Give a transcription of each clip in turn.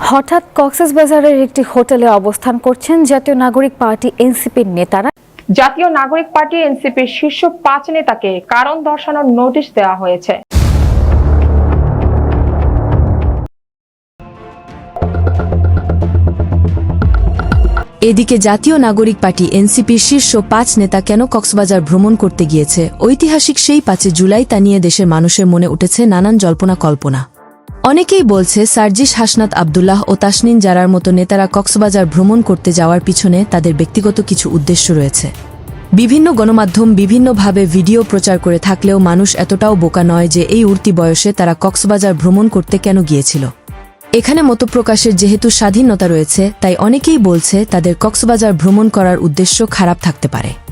হঠাৎ কক্সবাজারের একটি হোটেলে অবস্থান করছেন জাতীয় নাগরিক পার্টি এনসিপির নেতারা। জাতীয় নাগরিক পার্টি এনসিপির শীর্ষ পাঁচ নেতাকে কারণ দর্শানোর নোটিশ দেওয়া হয়েছে। এদিকে জাতীয় নাগরিক পার্টি এনসিপির শীর্ষ পাঁচ নেতা কেন কক্সবাজার ভ্রমণ করতে গিয়েছে? ঐতিহাসিক সেই পাঁচে জুলাই তা নিয়ে দেশের মানুষের মনে উঠেছে নানান জল্পনা কল্পনা অনেকেই বলছে, সার্জিস হাসনাত আবদুল্লাহ ও তাসনিন জারার মতো নেতারা কক্সবাজার ভ্রমণ করতে যাওয়ার পিছনে তাদের ব্যক্তিগত কিছু উদ্দেশ্য রয়েছে। বিভিন্ন গণমাধ্যম বিভিন্নভাবে ভিডিও প্রচার করে থাকলেও মানুষ এতটাও বোকা নয় যে এই উর্তি বয়সে তারা কক্সবাজার ভ্রমণ করতে কেন গিয়েছিল। এখানে মতপ্রকাশের যেহেতু স্বাধীনতা রয়েছে, তাই অনেকেই বলছে তাদের কক্সবাজার ভ্রমণ করার উদ্দেশ্য খারাপ থাকতে পারে।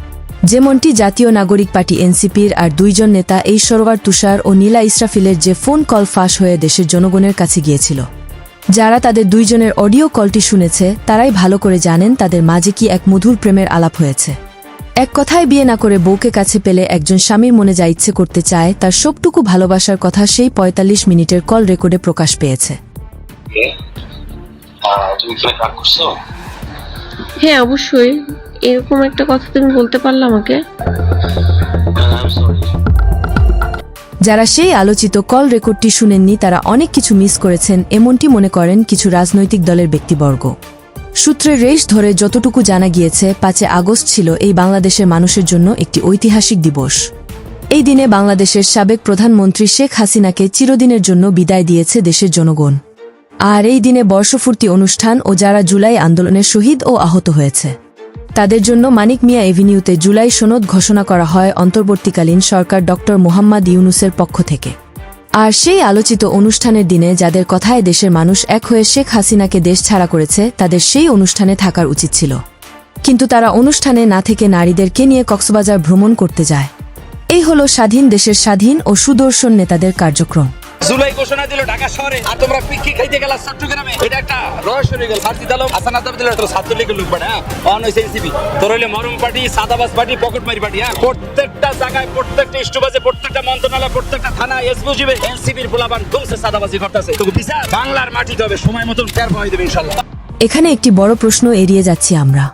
যেমনটি জাতীয় নাগরিক পার্টি এনসিপির আর দুইজন নেতা এই সরোয়ার তুষার ও নীলা ইসরাফিলের যে ফোন কল ফাঁস হয়ে দেশের জনগণের কাছে গিয়েছিল। যারা তাদের দুইজনের অডিও কলটি শুনেছে তারাই ভালো করে জানেন তাদের মাঝে কি এক মধুর প্রেমের আলাপ হয়েছে। এক কথায় বিয়ে না করে বউকে কাছে পেলে একজন স্বামীর মনে যা ইচ্ছে করতে চায় তার সবটুকু ভালোবাসার কথা সেই ৪৫ মিনিটের কল রেকর্ডে প্রকাশ পেয়েছে। করছ? হ্যাঁ অবশ্যই। এরকম একটা কথা তুমি বলতে পারলে আমাকে? যারা সেই আলোচিত কল রেকর্ডটি শুনেননি, তারা অনেক কিছু মিস করেছেন, এমনটি মনে করেন কিছু রাজনৈতিক দলের ব্যক্তিবর্গ। সূত্রের রেশ ধরে যতটুকু জানা গিয়েছে পাঁচে আগস্ট ছিল এই বাংলাদেশের মানুষের জন্য একটি ঐতিহাসিক দিবস। এই দিনে বাংলাদেশের সাবেক প্রধানমন্ত্রী শেখ হাসিনাকে চিরদিনের জন্য বিদায় দিয়েছে দেশের জনগণ। আর এই দিনে বর্ষপূর্তি অনুষ্ঠান ও যারা জুলাই আন্দোলনের শহীদ ও আহত হয়েছে। তাদের জন্য মানিক মিয়া এভিনিউতে জুলাই সনদ ঘোষণা করা হয় অন্তর্বর্তীকালীন সরকার ড. মোহাম্মদ ইউনুসের পক্ষ থেকে। আর সেই আলোচিত অনুষ্ঠানের দিনে যাদের কথায় দেশের মানুষ এক হয়ে শেখ হাসিনাকে দেশ ছাড়া করেছে, তাদের সেই অনুষ্ঠানে থাকার উচিত ছিল। কিন্তু তারা অনুষ্ঠানে না থেকে নারীদেরকে নিয়ে কক্সবাজার ভ্রমণ করতে যায়। এই হল স্বাধীন দেশের স্বাধীন ও সুদর্শন নেতাদের কার্যক্রম। জুলাই ঘোষণা দিল ঢাকা শহরে। আর তোমরা পিকি খাইতে গেলা চট্টগ্রামে। এটা একটা রহস্য রয়ে গেল। ফার্সি দালো হাসান আদাব দিল তোর ছাত্রলীগের লোক বাড়া অন হয়েছে এনসিপি তোর হইলে মরম পার্টি সাদাবাস পার্টি, পকেট মারি পার্টি হ্যাঁ? প্রত্যেকটা জায়গায়, প্রত্যেকটা স্টুবাজে প্রত্যেকটা মন্ত্রণালয়, প্রত্যেকটা থানা এসবু জিবে এনসিপির পোলাবান ধুমছে সাদাবাজি করতেছে তো বিচার, বাংলার মাটিতে হবে, সময় মতন টের পাওয়াই দেবে ইনশাল্লাহ। এখানে একটি বড় প্রশ্ন এড়িয়ে যাচ্ছি আমরা।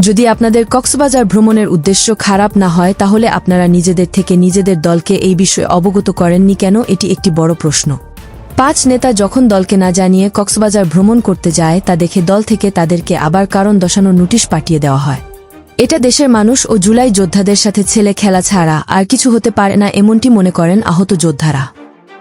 যদি আপনাদের কক্সবাজার ভ্রমণের উদ্দেশ্য খারাপ না হয়, তাহলে আপনারা নিজেদের থেকে নিজেদের দলকে এই বিষয়ে অবগত করেননি কেন? এটি একটি বড় প্রশ্ন। পাঁচ নেতা যখন দলকে না জানিয়ে কক্সবাজার ভ্রমণ করতে যায়, তা দেখে দল থেকে তাদেরকে আবার কারণ দশানোর নোটিশ পাঠিয়ে দেওয়া হয়। এটা দেশের মানুষ ও জুলাই যোদ্ধাদের সাথে ছেলে খেলা ছাড়া আর কিছু হতে পারে না এমনটি মনে করেন আহত যোদ্ধারা।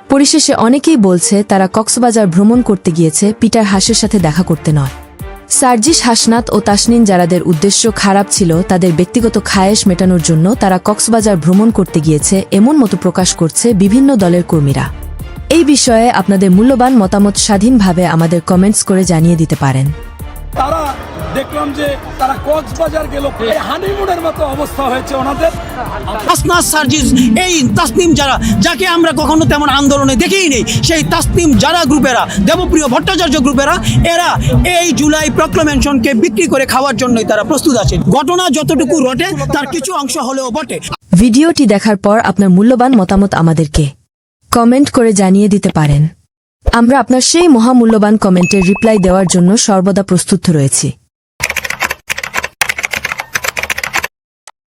পরিশেষে অনেকেই বলছে, তারা কক্সবাজার ভ্রমণ করতে গিয়েছে, পিটার হাসের সাথে দেখা করতে নয়। সার্জিস হাসনাত ও তাসনিন যারাদের উদ্দেশ্য খারাপ ছিল, তাদের ব্যক্তিগত খায়েশ মেটানোর জন্য তারা কক্সবাজার ভ্রমণ করতে গিয়েছে, এমন মতো প্রকাশ করছে বিভিন্ন দলের কর্মীরা। এই বিষয়ে আপনাদের মূল্যবান মতামত স্বাধীনভাবে আমাদের কমেন্টস করে জানিয়ে দিতে পারেন। দেখলাম যে তারা কক্সবাজার গেল। হানিমুনের মতো অবস্থা হয়েছে ওনাদের। আসনাস সার্জিস এই তাসনিম যারা যাকে আমরা কখনো তেমন আন্দোলনে দেখেই নেই সেই তাসনিম যারা গ্রুপেরা দেবপ্রিয় ভট্টাচার্য গ্রুপেরা এরা এই জুলাই প্রক্লামেশনকে বিক্রি করে খাওয়ার জন্যই তারা প্রস্তুত আছে ঘটনা যতটুকু রটে তার কিছু অংশ হলেও বটে। ভিডিওটি দেখার পর আপনার মূল্যবান মতামত আমাদেরকে কমেন্ট করে জানিয়ে দিতে পারেন। আমরা আপনার সেই মহামূল্যবান কমেন্টের রিপ্লাই দেওয়ার জন্য সর্বদা প্রস্তুত রয়েছি।